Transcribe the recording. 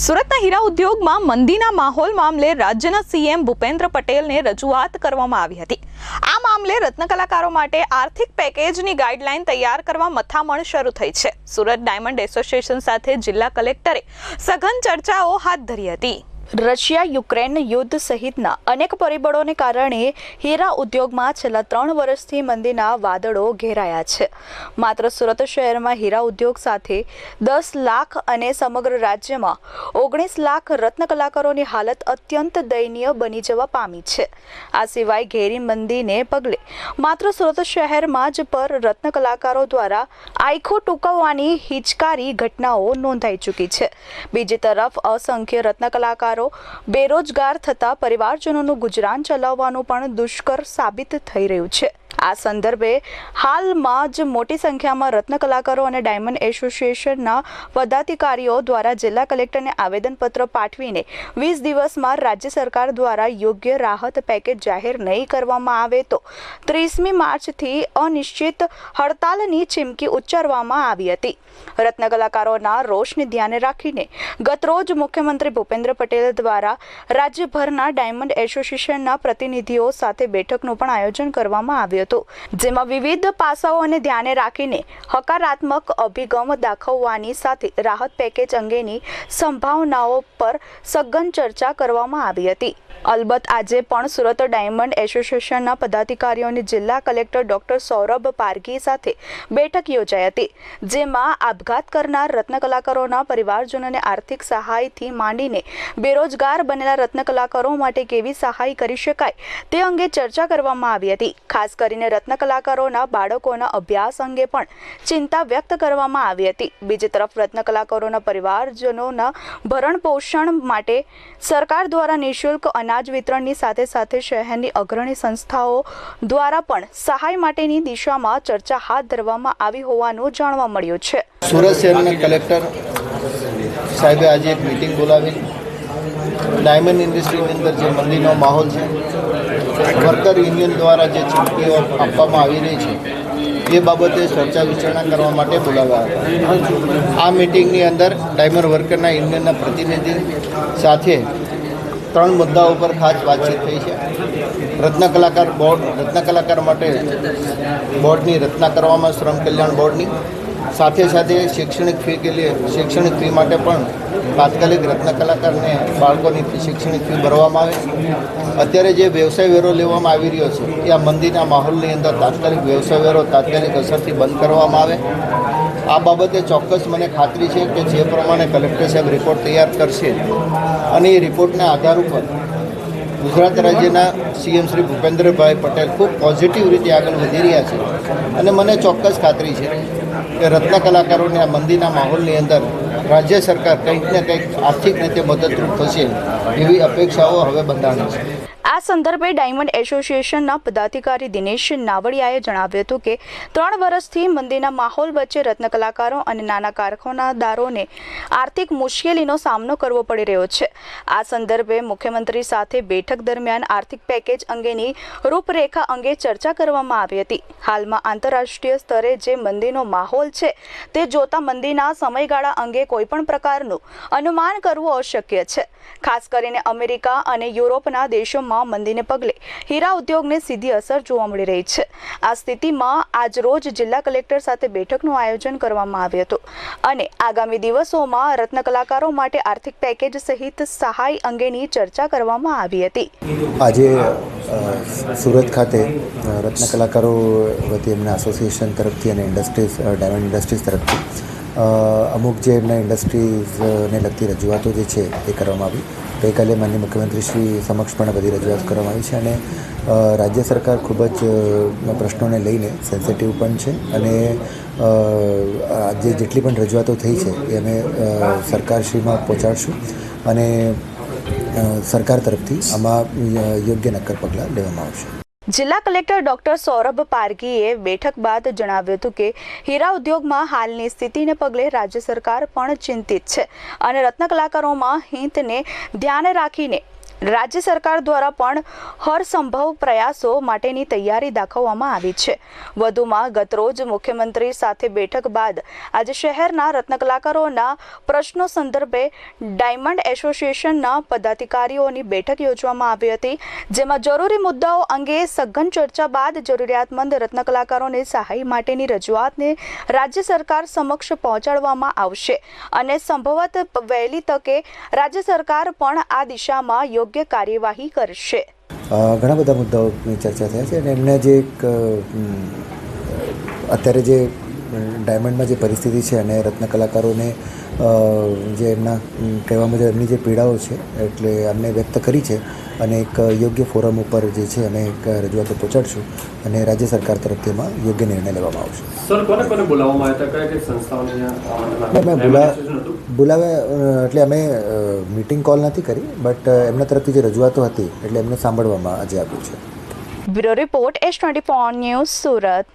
સુરતના હીરા ઉદ્યોગમાં મંદીના માહોલ મામલે રાજ્યના સીએમ ભૂપેન્દ્ર પટેલને રજૂઆત કરવામાં આવી હતી. આ મામલે રત્ન કલાકારો માટે આર્થિક પેકેજની ગાઈડલાઈન તૈયાર કરવા મથામણ શરૂ થઈ છે. સુરત ડાયમંડ એસોસિએશન સાથે જિલ્લા કલેક્ટરે સઘન ચર્ચાઓ હાથ ધરી હતી. રશિયા યુક્રેન યુદ્ધ સહિતના અનેક પરિબળોને કારણે હીરા ઉદ્યોગમાં છેલ્લા ત્રણ વર્ષથી મંદીના વાદળો ઘેરાયા છે. માત્ર સુરત શહેરમાં હીરા ઉદ્યોગ સાથે દસ લાખ અને સમગ્ર રાજ્યમાં ઓગણીસ લાખ રત્ન કલાકારોની હાલત અત્યંત દયનીય બની જવા પામી છે. આ સિવાય ઘેરી મંદીને પગલે માત્ર સુરત શહેરમાં જ પર રત્ન કલાકારો દ્વારા આયખો ટૂંકવવાની હિચકારી ઘટનાઓ નોંધાઈ ચૂકી છે. બીજી તરફ અસંખ્ય રત્ન કલાકારો બેરોજગાર થતા પરિવારજનોનું ગુજરાન ચલાવવાનું પણ દુષ્કર સાબિત થઈ રહ્યું છે. આ સંદર્ભે હાલમાં જ મોટી સંખ્યામાં રત્ન કલાકારો અને ડાયમંડ એસોસિએશનના પદાધિકારીઓ દ્વારા જિલ્લા કલેક્ટરને આવેદનપત્ર પાઠવીને વીસ દિવસમાં રાજ્ય સરકાર દ્વારા યોગ્ય રાહત પેકેજ જાહેર નહીં કરવામાં આવે તો ત્રીસમી માર્ચથી અનિશ્ચિત હડતાલની ચીમકી ઉચ્ચારવામાં આવી હતી. રત્ન કલાકારોના રોષને ધ્યાને રાખીને ગતરોજ મુખ્યમંત્રી ભૂપેન્દ્ર પટેલ દ્વારા રાજ્યભરના ડાયમંડ એસોસિએશનના પ્રતિનિધિઓ સાથે બેઠકનું પણ આયોજન કરવામાં આવ્યું હતું. જેમાં વિવિધ પાસાઓને ધ્યાને રાખીને હકારાત્મક અભિગમ દાખવવાની સાથે રાહત પેકેજ અંગેની સંભાવનાઓ પર સઘન ચર્ચા કરવામાં આવી હતી. અલબત્ત, આજે પણ સુરત ડાયમંડ એસોસિએશનના પદાધિકારીઓની જિલ્લા કલેક્ટર ડોક્ટર સૌરભ પારઘી સાથે બેઠક યોજાઈ હતી, જેમાં આપઘાત કરનાર રત્ન કલાકારોના પરિવારજનોને આર્થિક સહાયથી માંડીને બેરોજગાર બનેલા રત્ન કલાકારો માટે કેવી સહાય કરી શકાય તે અંગે ચર્ચા કરવામાં આવી હતી. ખાસ કરીને રત્ન કલાકારોના બાળકોના અભ્યાસ અંગે પણ ચિંતા વ્યક્ત કરવામાં આવી હતી. બીજી તરફ રત્ન કલાકારોના પરિવારજનોના ભરણ પોષણ માટે સરકાર દ્વારા નિઃશુલ્ક અનાજ વિતરણની સાથે સાથે શહેરની અગ્રણી સંસ્થાઓ દ્વારા પણ સહાય માટેની દિશામાં ચર્ચા હાથ ધરવામાં આવી હોવાનું જાણવા મળ્યું છે. સુરત શહેરના કલેક્ટર સાહેબે આજે એક મિટિંગ બોલાવી. ડાયમંડ ઇન્ડસ્ટ્રીની અંદર જે મંદીનો માહોલ છે, વર્કર યુનિયન દ્વારા જે છૂટીઓ આપવામાં આવી રહી છે, એ બાબતે ચર્ચા વિચારણા કરવા માટે બોલાવ્યા આ મિટિંગની અંદર ડાયમંડ વર્કરના યુનિયનના પ્રતિનિધિ સાથે ત્રણ મુદ્દાઓ પર ખાસ વાતચીત થઈ છે. રત્ન કલાકાર બોર્ડ, રત્ન કલાકાર માટે બોર્ડની રચના કરવામાં, શ્રમ કલ્યાણ બોર્ડની સાથે સાથે શૈક્ષણિક ફી કે લીએ શૈક્ષણિક ફી માટે પણ તાત્કાલિક રત્ન કલાકારને બાળકોની શૈક્ષણિક ફી ભરવામાં આવે અત્યારે જે વ્યવસાય વેરો લેવામાં આવી રહ્યો છે, એ આ મંદીના માહોલની અંદર તાત્કાલિક વ્યવસાય વેરો તાત્કાલિક અસરથી બંધ કરવામાં આવે. આ બાબતે ચોક્કસ મને ખાતરી છે કે જે પ્રમાણે કલેક્ટર સાહેબ રિપોર્ટ તૈયાર કરશે અને એ રિપોર્ટના આધાર ઉપર ગુજરાત રાજ્યના સીએમ શ્રી ભૂપેન્દ્રભાઈ પટેલ ખૂબ પોઝિટિવ રીતે આગળ વધી રહ્યા છે. અને મને ચોક્કસ ખાતરી છે કે રત્ન કલાકારોને આ મંદીના માહોલની અંદર રાજ્ય સરકાર કંઈક ને કંઈક આર્થિક રીતે મદદરૂપ થશે એવી અપેક્ષાઓ હવે બંધાણી છે. આ સંદર્ભે ડાયમંડ એસોસિએશનના પદાધિકારી દિનેશ નાવડિયાએ જણાવ્યું હતું કે ત્રણ વર્ષથી મંદીના માહોલ વચ્ચે રત્ન કલાકારો અને નાના કારખાનાદારોને આર્થિક મુશ્કેલીનો સામનો કરવો પડી રહ્યો છે. આ સંદર્ભે મુખ્યમંત્રી સાથે બેઠક દરમિયાન આર્થિક પેકેજ અંગેની રૂપરેખા અંગે ચર્ચા કરવામાં આવી હતી. હાલમાં આંતરરાષ્ટ્રીય સ્તરે જે મંદીનો માહોલ છે તે જોતા મંદીના સમયગાળા અંગે કોઈપણ પ્રકારનું અનુમાન કરવું અશક્ય છે. ખાસ કરીને અમેરિકા અને યુરોપના દેશોમાં મંદીને પગલે હીરા ઉદ્યોગને સીધી અસર જોવા મળી રહી છે. આ સ્થિતિમાં આજ રોજ જિલ્લા કલેક્ટર સાથે બેઠકનું આયોજન કરવામાં આવ્યું હતું. અને આગામી દિવસોમાં રત્ન કલાકારો માટે આર્થિક પેકેજ સહિત સહાય અંગેની ચર્ચા કરવામાં આવી હતી. આજે સુરત ખાતે રત્ન કલાકારો વતી એમના એસોસિએશન તરફથી અને ઇન્ડસ્ટ્રીઝ ડાયમંડ ઇન્ડસ્ટ્રીઝ તરફથી અમુક જે એમના ઇન્ડસ્ટ્રીઝને લગતી રજૂઆતો જે છે એ કરવામાં આવી. ગઈકાલે માન્ય મુખ્યમંત્રી શ્રી સમક્ષ પણ બધી રજૂઆત કરવામાં આવી છે અને રાજ્ય સરકાર ખૂબ જ પ્રશ્નોને લઈને સેન્સિટિવ પણ છે અને આજે જેટલી પણ રજૂઆતો થઈ છે એ અમે સરકારશ્રીમાં પહોંચાડશું અને સરકાર તરફથી આમાં યોગ્ય નક્કર પગલાં લેવામાં આવશે. જિલ્લા કલેક્ટર ડોક્ટર સૌરભ પારગીએ બેઠક બાદ જણાવ્યું હતું કે હીરા ઉદ્યોગમાં હાલની સ્થિતિને પગલે રાજ્ય સરકાર પણ ચિંતિત છે અને રત્ન કલાકારોમાં હિતને ધ્યાને રાખીને રાજ્ય સરકાર દ્વારા પણ હરસંભવ પ્રયાસો માટેની તૈયારી દાખવવામાં આવી છે. વધુમાં ગતરોજ મુખ્યમંત્રી સાથે બેઠક બાદ આજે શહેરના રત્નકલાકારોના પ્રશ્નો સંદર્ભે ડાયમંડ એસોસિએશનના પદાધિકારીઓની બેઠક યોજવામાં આવી હતી, જેમાં જરૂરી મુદ્દાઓ અંગે સઘન ચર્ચા બાદ જરૂરિયાતમંદ રત્નકલાકારોને સહાય માટેની રજૂઆતને રાજ્ય સરકાર સમક્ષ પહોંચાડવામાં આવશે અને સંભવત વહેલી તકે રાજ્ય સરકાર પણ આ દિશામાં યોગ્ય કાર્યવાહી કરશે. ઘણા બધા મુદ્દાઓની ચર્ચા થયા છે અને એમને જે એક અત્યારે જે ડાયમંડમાં જે પરિસ્થિતિ છે અને રત્ન કલાકારોને જે એમના કહેવા મુજબ એમની જે પીડાઓ છે એટલે અમને વ્યક્ત કરી છે અને એક યોગ્ય ફોરમ ઉપર જે છે અમે એક રજૂઆતો પહોંચાડશું અને રાજ્ય સરકાર તરફથી એમાં યોગ્ય નિર્ણય લેવામાં આવશે. સર કોને કોને બોલાવવામાં આવ્યા હતા? કયા કઈ સંસ્થાઓને મેં આવવાના બોલા? બોલાવ્યા એટલે અમે મીટિંગ કોલ નથી કરી બટ એમના તરફથી જે રજૂઆતો હતી, એટલે એમને સાંભળવામાં આજે આપ્યું છે. Bureau report, S twenty news Surat.